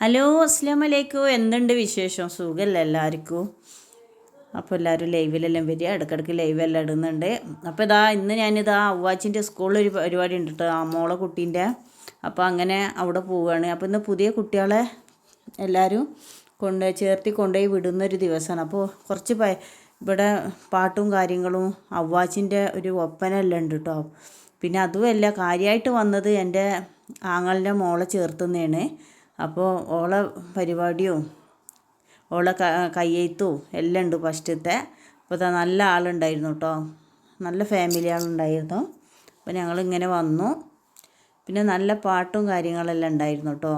Hello അസ്ലാം വലൈക്കും എന്തുണ്ട് വിശേഷം? സുഖമല്ല എല്ലാവർക്കും? അപ്പോൾ എല്ലാവരും ലൈവിലെല്ലാം വരിക. ഇടയ്ക്കിടയ്ക്ക് ലൈവെല്ലാം ഇടുന്നുണ്ട്. അപ്പോൾ ഇതാ ഇന്ന് ഞാനിതാ അവ്വാച്ചിന്റെ സ്കൂളിൽ ഒരു പരിപാടി ഉണ്ട് കേട്ടോ ആ മോളെ കുട്ടീന്റെ. അപ്പോൾ അങ്ങനെ അവിടെ പോവുകയാണ് അപ്പോൾ ഇന്ന് പുതിയ കുട്ടികളെ എല്ലാവരും കൊണ്ട് ചേർത്തി കൊണ്ടുപോയി വിടുന്നൊരു ദിവസമാണ്. അപ്പോൾ കുറച്ച് പ ഇവിടെ പാട്ടും കാര്യങ്ങളും അവ്വാച്ചിന്റെ ഒരു ഒപ്പനെല്ലാം ഉണ്ട് കേട്ടോ പിന്നെ അതുമല്ല കാര്യമായിട്ട് വന്നത് എന്റെ ആങ്ങളുടെ മോളെ ചേർത്തുന്നതാണ്. അപ്പോൾ ഓളെ പരിപാടിയും ഓളെ കയ്യെഴുത്തും എല്ലാം ഉണ്ട് ഫസ്റ്റത്തെ അപ്പോൾ ഇതാ നല്ല ആളുണ്ടായിരുന്നു കേട്ടോ നല്ല ഫാമിലി ആളുണ്ടായിരുന്നു. അപ്പോൾ ഞങ്ങളിങ്ങനെ വന്നു. പിന്നെ നല്ല പാട്ടും കാര്യങ്ങളെല്ലാം ഉണ്ടായിരുന്നു കേട്ടോ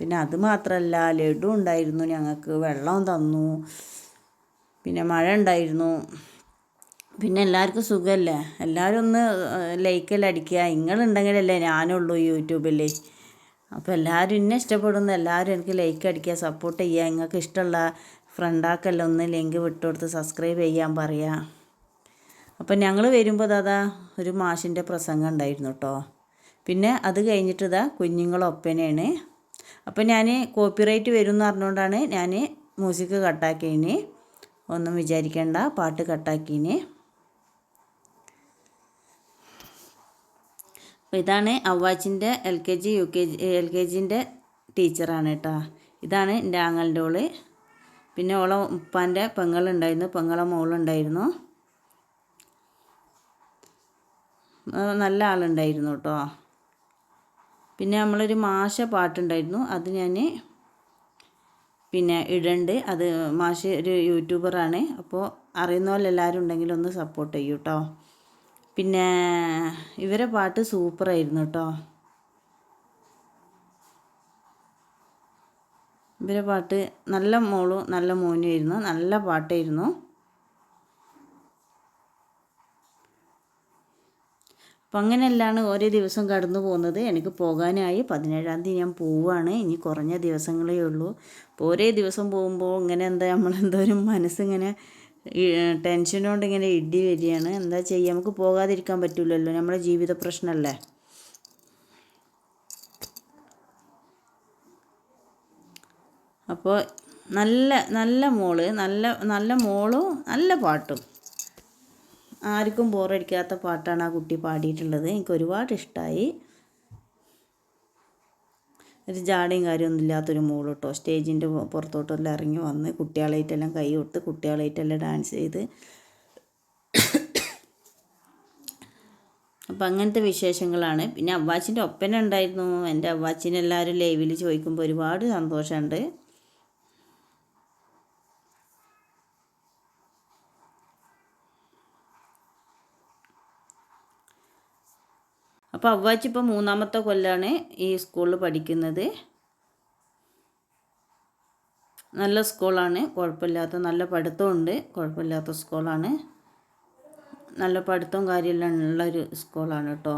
പിന്നെ അത് മാത്രമല്ല ലഡു ഉണ്ടായിരുന്നു ഞങ്ങൾക്ക് വെള്ളം തന്നു. പിന്നെ മഴ ഉണ്ടായിരുന്നു. പിന്നെ എല്ലാവർക്കും സുഖമല്ലേ? എല്ലാവരും ഒന്ന് ലൈക്കെല്ലാം അടിക്കുക. നിങ്ങളുണ്ടെങ്കിലല്ലേ ഞാനുള്ളൂ യൂട്യൂബിൽ അപ്പോൾ എല്ലാവരും എന്നെ ഇഷ്ടപ്പെടുന്ന. എല്ലാവരും എനിക്ക് ലൈക്ക് അടിക്കുക സപ്പോർട്ട് ചെയ്യുക. നിങ്ങൾക്ക് ഇഷ്ടമുള്ള ഫ്രണ്ടാക്കെല്ലാം ഒന്ന് ലിങ്ക് വിട്ടുകൊടുത്ത് സബ്സ്ക്രൈബ് ചെയ്യാൻ പറയുക. അപ്പം ഞങ്ങൾ വരുമ്പോൾ ദാദാ ഒരു മാഷിന്റെ പ്രസംഗം ഉണ്ടായിരുന്നു കേട്ടോ. പിന്നെ അത് കഴിഞ്ഞിട്ട് ഇതാ കുഞ്ഞുങ്ങളൊപ്പനെയാണ് അപ്പം ഞാൻ കോപ്പിറൈറ്റ് വരും എന്ന് പറഞ്ഞുകൊണ്ടാണ് ഞാൻ മ്യൂസിക് കട്ടാക്കിയതിന് ഒന്നും വിചാരിക്കേണ്ട പാട്ട് കട്ടാക്കിന് അപ്പോൾ ഇതാണ് അവ്വാച്ചിന്റെ L K G U K G L K ജിന്റെ ടീച്ചറാണ് കേട്ടോ. ഇതാണ് എന്റെ ആങ്ങളുടെ ഓൾ. പിന്നെ ഓളെ ഉപ്പാന്റെ പെങ്ങളുണ്ടായിരുന്നു പെങ്ങളെ മോളുണ്ടായിരുന്നു. നല്ല ആളുണ്ടായിരുന്നു കേട്ടോ. പിന്നെ നമ്മളൊരു മാഷ പാട്ടുണ്ടായിരുന്നു അത് ഞാൻ പിന്നെ ഇടണ്ട്. അത് മാഷ് ഒരു യൂട്യൂബറാണ്. അപ്പോൾ അറിയുന്ന പോലെ എല്ലാവരും ഉണ്ടെങ്കിൽ ഒന്ന് സപ്പോർട്ട് ചെയ്യൂ കേട്ടോ. പിന്നെ ഇവരെ പാട്ട് സൂപ്പറായിരുന്നു കേട്ടോ ഇവരെ പാട്ട് നല്ല മോളും നല്ല മോനുമായിരുന്നു നല്ല പാട്ടായിരുന്നു. അപ്പം അങ്ങനെയല്ലാണ് ഓരോ ദിവസം കടന്നു പോകുന്നത്. എനിക്ക് പോകാനായി പതിനേഴാം തീയതി ഞാൻ പോവുകയാണ് ഇനി കുറഞ്ഞ ദിവസങ്ങളേ ഉള്ളൂ. അപ്പോൾ ഓരോ ദിവസം പോകുമ്പോൾ ഇങ്ങനെ എന്താ നമ്മളെന്തോരും മനസ്സിങ്ങനെ ടെൻഷൻ കൊണ്ട് ഇങ്ങനെ ഇടി വരികയാണ്. എന്താ ചെയ്യുക നമുക്ക് പോകാതിരിക്കാൻ പറ്റില്ലല്ലോ നമ്മുടെ ജീവിത പ്രശ്നമല്ലേ? അപ്പോൾ നല്ല നല്ല മോൾ നല്ല നല്ല മോളും നല്ല പാട്ടും. ആർക്കും ബോറടിക്കാത്ത പാട്ടാണ് ആ കുട്ടി പാടിയിട്ടുള്ളത്. എനിക്ക് ഒരുപാട് ഇഷ്ടമായി ഒരു ജാടയും കാര്യമൊന്നും ഇല്ലാത്തൊരു മോൾ കേട്ടോ സ്റ്റേജിന്റെ പുറത്തോട്ടെല്ലാം ഇറങ്ങി വന്ന് കുട്ടികളായിട്ടെല്ലാം കൈ കൊടുത്ത് കുട്ടികളായിട്ടെല്ലാം ഡാൻസ് ചെയ്ത്. അപ്പം അങ്ങനത്തെ വിശേഷങ്ങളാണ്. പിന്നെ അവ്വാച്ചിന്റെ ഒപ്പന ഉണ്ടായിരുന്നു. എന്റെ അവ്വാച്ചിനെല്ലാവരും ലൈവിൽ ചോദിക്കുമ്പോൾ ഒരുപാട് സന്തോഷമുണ്ട്. അപ്പോൾ അവ്വാച്ചി ഇപ്പോൾ മൂന്നാമത്തെ കൊല്ലാണ് ഈ സ്കൂളിൽ പഠിക്കുന്നത്. നല്ല സ്കൂളാണ്. കുഴപ്പമില്ലാത്ത നല്ല പഠിത്തമുണ്ട് കുഴപ്പമില്ലാത്ത സ്കൂളാണ്. നല്ല പഠിത്തവും കാര്യമെല്ലാം ഉള്ളൊരു സ്കൂളാണ് കേട്ടോ.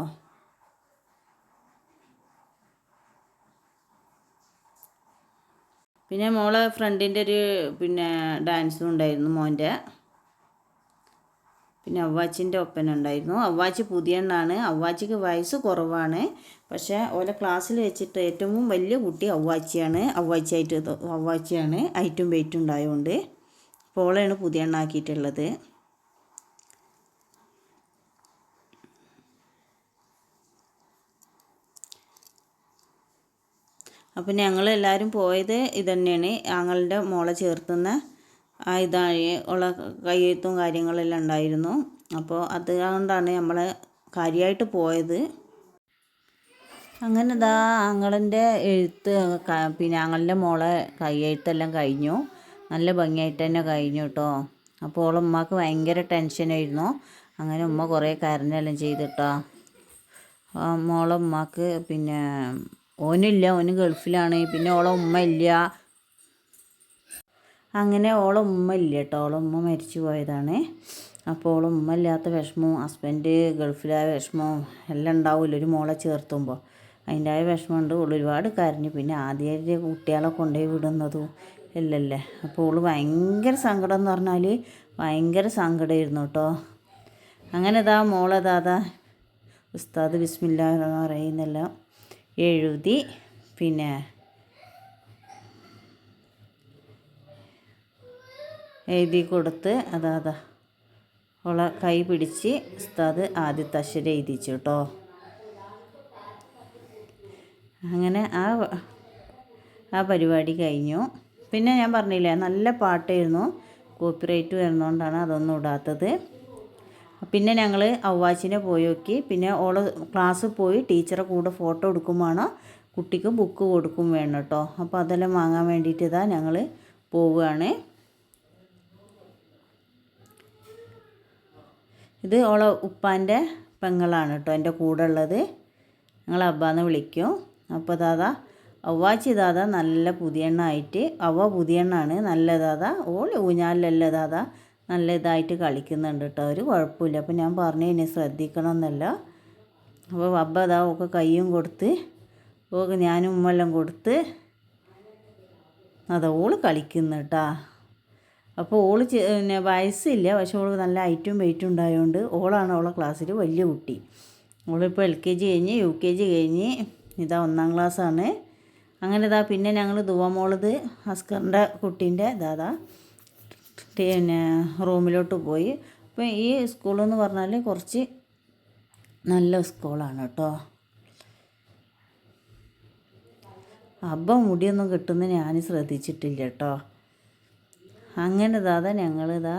പിന്നെ മോളെ ഫ്രണ്ടിന്റെ ഒരു പിന്നെ ഡാൻസും ഉണ്ടായിരുന്നു മോന്റെ പിന്നെ അവ്വാച്ചിന്റെ ഒപ്പന ഉണ്ടായിരുന്നു അവ്വാച്ചി പുതിയ എണ്ണാണ് അവ്വാച്ചിക്ക് വയസ്സ് കുറവാണ്. പക്ഷേ ഓലെ ക്ലാസ്സിൽ വെച്ചിട്ട് ഏറ്റവും വലിയ കുട്ടി അവ്വാച്ചിയാണ്. അവ്വാച്ചിയായിട്ട് അവ്വാച്ചിയാണ്. ഐറ്റും വെയിറ്റും ഉണ്ടായതുകൊണ്ട് അപ്പോൾ ഓളെയാണ് പുതിയ എണ്ണാക്കിയിട്ടുള്ളത് അപ്പം ഞങ്ങൾ എല്ലാവരും പോയത് ഇതന്നെയാണ്. ഞങ്ങളുടെ മോളെ ചേർത്തുന്ന ഇതായി ഉള്ള കയ്യെഴുത്തും കാര്യങ്ങളെല്ലാം ഉണ്ടായിരുന്നു. അപ്പോൾ അതുകൊണ്ടാണ് നമ്മൾ കാര്യമായിട്ട് പോയത്. അങ്ങനെ ഇതാ ആങ്ങളിന്റെ എഴുത്ത് പിന്നെ ആങ്ങളുടെ മോളെ കയ്യെഴുത്തെല്ലാം കഴിഞ്ഞു. നല്ല ഭംഗിയായിട്ട് തന്നെ കഴിഞ്ഞു കേട്ടോ. അപ്പോൾ ഓളെ ഉമ്മക്ക് ഭയങ്കര ടെൻഷനായിരുന്നു അങ്ങനെ ഉമ്മ കുറേ കരഞ്ഞെല്ലാം ചെയ്തിട്ടോ. മോളെ ഉമ്മക്ക് പിന്നെ ഓനില്ല ഓന് ഗൾഫിലാണ്. പിന്നെ ഓളെ ഉമ്മ ഇല്ല. അങ്ങനെ ഓളെ ഉമ്മ ഇല്ല കേട്ടോ ഓളെ ഉമ്മ മരിച്ചു പോയതാണ്. അപ്പോൾ ഓളെ ഉമ്മ ഇല്ലാത്ത വിഷമവും ഹസ്ബൻഡ് ഗൾഫിലായ വിഷമവും എല്ലാം ഉണ്ടാവില്ല ഒരു മോളെ ചേർത്തുമ്പോൾ അതിന്റെ ആയ വിഷമമുണ്ട് ഓൾ ഒരുപാട് കരഞ്ഞു. പിന്നെ ആദ്യമായിട്ട് കുട്ടികളെ കൊണ്ടുപോയി വിടുന്നതും ഇല്ലല്ലേ. അപ്പോൾ ഓൾ ഭയങ്കര സങ്കടം എന്ന് പറഞ്ഞാൽ ഭയങ്കര സങ്കടമായിരുന്നു കേട്ടോ. അങ്ങനെ ഇതാ മോളതാതാ ഉസ്താദ് ബിസ്മില്ല പറയുന്നെല്ലാം എഴുതി. പിന്നെ എഴുതി കൊടുത്ത് അതാ അതാ. ഓളെ കൈ പിടിച്ച് ഉസ്താദ് ആദ്യത്തെ അക്ഷരം എഴുതിച്ചു കേട്ടോ. അങ്ങനെ ആ ആ പരിപാടി കഴിഞ്ഞു. പിന്നെ ഞാൻ പറഞ്ഞില്ലേ നല്ല പാട്ടായിരുന്നു. കോപ്പിറൈറ്റ് വരുന്നതുകൊണ്ടാണ് അതൊന്നും ഇടാത്തത്. പിന്നെ ഞങ്ങൾ അവ്വാച്ചിനെ പോയി നോക്കി. പിന്നെ ഓൾ ക്ലാസ്സിൽ പോയി ടീച്ചറെ കൂടെ ഫോട്ടോ എടുക്കുമ്പോഴാണ് കുട്ടിക്ക് ബുക്ക് കൊടുക്കും വേണം കേട്ടോ. അപ്പോൾ അതെല്ലാം വാങ്ങാൻ വേണ്ടിയിട്ട് ഇതാ ഞങ്ങൾ പോവുകയാണ്. ഇത് ഓളെ ഉപ്പാന്റെ പെങ്ങളാണ് കേട്ടോ എന്റെ കൂടെ ഉള്ളത് ഞങ്ങൾ അബ്ബാന്ന് വിളിക്കും. അപ്പോൾ ദാദാ അവ്വാച്ചി ദാദ നല്ല പുതിയെണ്ണ ആയിട്ട് അവ പുതിയെണ്ണാണ് നല്ല ദാദാ ഓൾ ഊഞ്ഞാലല്ല ദാദാ നല്ല ഇതായിട്ട് കളിക്കുന്നുണ്ട് കേട്ടോ ഒരു കുഴപ്പമില്ല. അപ്പോൾ ഞാൻ പറഞ്ഞു ഇനി ശ്രദ്ധിക്കണം എന്നല്ല അപ്പോൾ അബ്ബ ദാ ഒക്കെ കയ്യും കൊടുത്ത് ഓക്ക് ഞാനും ഉമ്മെല്ലാം കൊടുത്ത് അതോൾ കളിക്കുന്നു കേട്ടാ. അപ്പോൾ ഓൾ പിന്നെ വയസ്സില്ല. പക്ഷെ ഓൾ നല്ല ഐറ്റും വെയിറ്റും ഉണ്ടായതുകൊണ്ട് ഓളാണ് ഓളെ ക്ലാസ്സിൽ വലിയ കുട്ടി. ഓളിപ്പോൾ എൽ കെ ജി കഴിഞ്ഞ് യു കെ ജി കഴിഞ്ഞ് ഇതാ ഒന്നാം ക്ലാസ്സാണ്. അങ്ങനെ ഇതാ പിന്നെ ഞങ്ങൾ ദുവമോളത് അസ്കറിന്റെ കുട്ടീന്റെ ഇതാ പിന്നെ റൂമിലോട്ട് പോയി. അപ്പോൾ ഈ സ്കൂളെന്ന് പറഞ്ഞാൽ കുറച്ച് നല്ല സ്കൂളാണ് കേട്ടോ. അബ്ബ മുടിയൊന്നും കിട്ടുന്ന ഞാൻ ശ്രദ്ധിച്ചിട്ടില്ല കേട്ടോ. അങ്ങനെ ഇതാ ഞങ്ങളിതാ.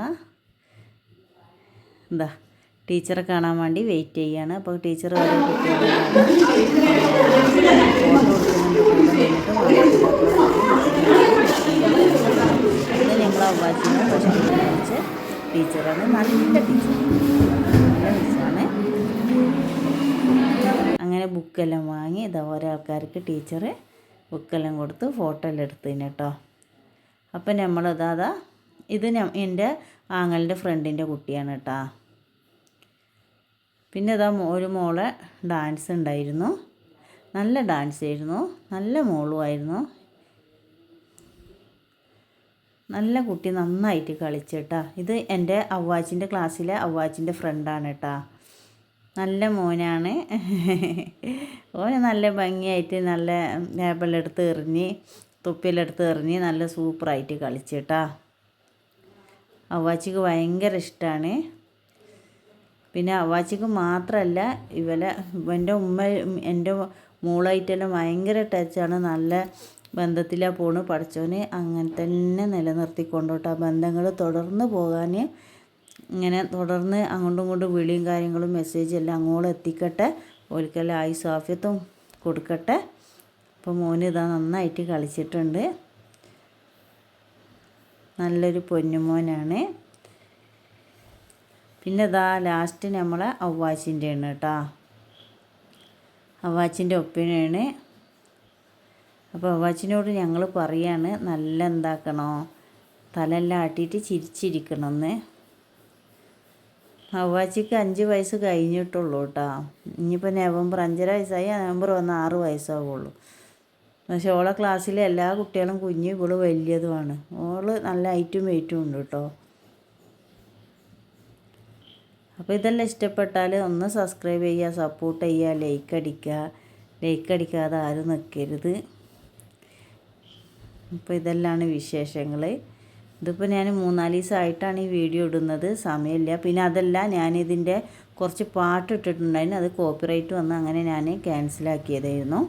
എന്താ ടീച്ചറെ കാണാൻ വേണ്ടി വെയിറ്റ് ചെയ്യാണ്. അപ്പോൾ ടീച്ചർ ഞങ്ങൾ ഫസ്റ്റ് വെച്ച് ടീച്ചറാണ് നല്ല ടീച്ചർ ടീച്ചറാണ് അങ്ങനെ ബുക്കെല്ലാം വാങ്ങി ഇതാ ഓരോ ആൾക്കാർക്ക് ടീച്ചർ ബുക്കെല്ലാം കൊടുത്ത് ഫോട്ടോ എല്ലാം എടുത്തതിന് കേട്ടോ. അപ്പം നമ്മൾ അതാ ഇത് എന്റെ ആങ്ങളുടെ ഫ്രണ്ടിന്റെ കുട്ടിയാണ് കേട്ടോ. പിന്നെ ഇതാ ഒരു മോളെ ഡാൻസ് ഉണ്ടായിരുന്നു. നല്ല ഡാൻസ് ആയിരുന്നു. നല്ല മോളുമായിരുന്നു നല്ല കുട്ടി നന്നായിട്ട് കളിച്ചേട്ടാ ഇത് എന്റെ അവ്വാച്ചിന്റെ ക്ലാസ്സിലെ അവ്വാച്ചിന്റെ ഫ്രണ്ടാണ് കേട്ടാ. നല്ല മോനാണ്. ഓന് നല്ല ഭംഗിയായിട്ട് നല്ല ഏബിളെടുത്ത് എറിഞ്ഞ് തുപ്പിലെടുത്ത് എറിഞ്ഞ് നല്ല സൂപ്പറായിട്ട് കളിച്ചിട്ടാ. അവാച്ചിക്ക് ഭയങ്കര ഇഷ്ടമാണ് പിന്നെ അവാച്ചിക്ക് മാത്രമല്ല ഇവലെ എന്റെ ഉമ്മ എന്റെ മോളായിട്ടെല്ലാം ഭയങ്കര ടച്ചാണ് നല്ല ബന്ധത്തിലാണ് പോണ് പഠിച്ചോന്. അങ്ങനെ തന്നെ നിലനിർത്തിക്കൊണ്ടോട്ട് ആ ബന്ധങ്ങൾ തുടർന്ന് പോകാൻ ഇങ്ങനെ തുടർന്ന് അങ്ങോട്ടും ഇങ്ങോട്ടും വിളിയും കാര്യങ്ങളും മെസ്സേജ് എല്ലാം അങ്ങോട്ട് എത്തിക്കട്ടെ. ഒരിക്കലും ആയുസ് ആഫ്യത്തും കൊടുക്കട്ടെ. അപ്പോൾ മോന് ഇതാ നന്നായിട്ട് കളിച്ചിട്ടുണ്ട്. നല്ലൊരു പൊന്നുമോനാണ് പിന്നെ ഇതാ ലാസ്റ്റ് നമ്മളെ അവ്വാച്ചിന്റെ ആണ് കേട്ടോ. അവ്വാച്ചിന്റെ ഒപ്പിനാണ്. അപ്പോൾ അവ്വാച്ചിനോട് ഞങ്ങൾ പറയാണ് നല്ല എന്താക്കണോ? തലെല്ലാം ആട്ടിയിട്ട് ചിരിച്ചിരിക്കണമെന്ന് അവ്വാച്ചിക്ക് അഞ്ച് വയസ്സ് കഴിഞ്ഞിട്ടുള്ളൂ കേട്ടോ. ഇനിയിപ്പോൾ നവംബർ അഞ്ചര വയസ്സായി നവംബർ വന്ന് ആറ് വയസ്സാവുള്ളൂ. പക്ഷേ ഓളെ ക്ലാസ്സിലെ എല്ലാ കുട്ടികളും കുഞ്ഞു ഇവൾ വലിയതുമാണ്. ഓൾ നല്ല ഹൈറ്റും വെയിറ്റും ഉണ്ട് കേട്ടോ. അപ്പോൾ ഇതെല്ലാം ഇഷ്ടപ്പെട്ടാൽ ഒന്ന് സബ്സ്ക്രൈബ് ചെയ്യുക സപ്പോർട്ട് ചെയ്യുക ലൈക്ക് അടിക്കുക. ലൈക്ക് അടിക്കാതെ ആരും നിൽക്കരുത് അപ്പോൾ ഇതെല്ലാമാണ് വിശേഷങ്ങൾ ഇതിപ്പോൾ ഞാൻ മൂന്നാൽ ദിവസമായിട്ടാണ് ഈ വീഡിയോ ഇടുന്നത്. സമയമില്ല. പിന്നെ അതല്ല ഞാനിതിന്റെ കുറച്ച് പാട്ട് ഇട്ടിട്ടുണ്ടായിരുന്നു. അത് കോപ്പിറൈറ്റ് വന്ന് അങ്ങനെ ഞാൻ ക്യാൻസലാക്കിയതായിരുന്നു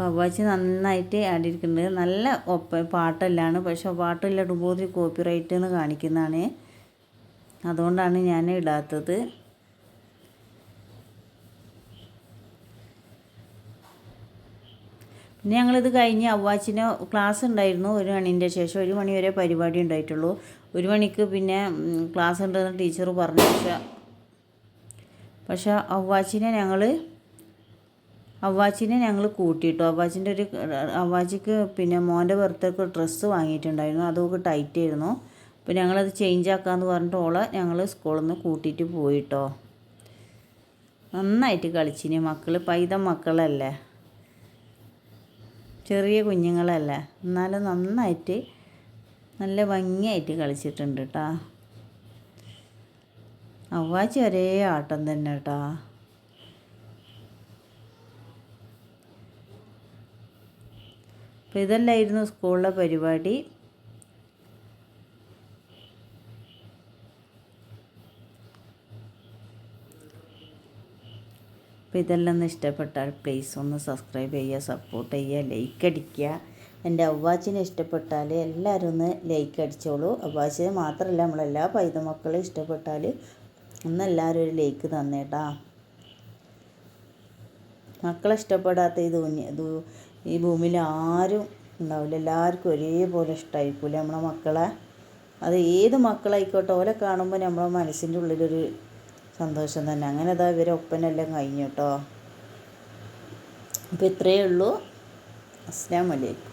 പവാച്ചി നന്നായിട്ട് ആടിയിരിക്കുന്നുണ്ട് നല്ല ഒപ്പ പാട്ടെല്ലാണ് പക്ഷെ പാട്ടെല്ലാം ഇടുമ്പോൾ കോപ്പിറൈറ്റ് എന്ന് കാണിക്കുന്നതാണ്. അതുകൊണ്ടാണ് ഞാൻ ഇടാത്തത്. പിന്നെ ഞങ്ങളിത് കഴിഞ്ഞ് അവ്വാച്ചിന് ക്ലാസ് ഉണ്ടായിരുന്നു ഒരു മണിന്റെ ശേഷം. ഒരു മണി വരെ പരിപാടി ഉണ്ടായിട്ടുള്ളൂ. ഒരു മണിക്ക് പിന്നെ ക്ലാസ് ഉണ്ടെന്ന് ടീച്ചർ പറഞ്ഞു. പക്ഷേ പക്ഷേ അവ്വാച്ചിനെ ഞങ്ങൾ അവ്വാച്ചിനെ ഞങ്ങൾ കൂട്ടിയിട്ടു. അവ്വാച്ചിന്റെ ഒരു അവ്വാച്ചിക്ക് പിന്നെ മോന്റെ ബർത്ത്ഡേക്ക് ഡ്രസ്സ് വാങ്ങിയിട്ടുണ്ടായിരുന്നു. അതൊക്കെ ടൈറ്റ് ആയിരുന്നു. അപ്പോൾ ഞങ്ങളത് ചേഞ്ച് ആക്കാമെന്ന് പറഞ്ഞിട്ട് ഓളെ ഞങ്ങൾ സ്കൂളിൽ നിന്ന് കൂട്ടിയിട്ട് പോയിട്ടോ. നന്നായിട്ട് കളിച്ചിന് മക്കൾ പൈത മക്കളല്ലേ? ചെറിയ കുഞ്ഞുങ്ങളല്ലേ? എന്നാലും നന്നായിട്ട് നല്ല ഭംഗിയായിട്ട് കളിച്ചിട്ടുണ്ട് കേട്ടോ അവ്വാച്ചി ഒരേ ആട്ടം തന്നെ കേട്ടോ അപ്പോൾ ഇതല്ലായിരുന്നു സ്കൂളിലെ പരിപാടി. അപ്പോൾ ഇതെല്ലാം ഒന്ന് ഇഷ്ടപ്പെട്ടാൽ പ്ലീസ് ഒന്ന് സബ്സ്ക്രൈബ് ചെയ്യുക സപ്പോർട്ട് ചെയ്യുക ലൈക്ക് അടിക്കുക. എന്റെ അവ്വാച്ചിനെ ഇഷ്ടപ്പെട്ടാൽ എല്ലാവരും ഒന്ന് ലൈക്ക് അടിച്ചോളൂ. അവ്വാച്ചിനെ മാത്രമല്ല നമ്മളെല്ലാ പൈത മക്കളും ഇഷ്ടപ്പെട്ടാൽ ഒന്ന് എല്ലാവരും ഒരു ലൈക്ക് തന്നേട്ടാ. മക്കളെ ഇഷ്ടപ്പെടാത്ത ഈ ഈ ഭൂമിയിൽ ആരും ഉണ്ടാവില്ല. എല്ലാവർക്കും ഒരേപോലെ ഇഷ്ടമായിരിക്കില്ല നമ്മളെ മക്കളെ. അത് ഏത് മക്കളായിക്കോട്ടെ ഓലെ കാണുമ്പോൾ നമ്മളെ മനസ്സിന്റെ ഉള്ളിലൊരു സന്തോഷം തന്നെ. അങ്ങനെ അതാ ഇവരെ ഒപ്പനെല്ലാം കഴിഞ്ഞു കേട്ടോ അപ്പോൾ ഇത്രയേ ഉള്ളൂ. അസ്സാം വലൈക്കും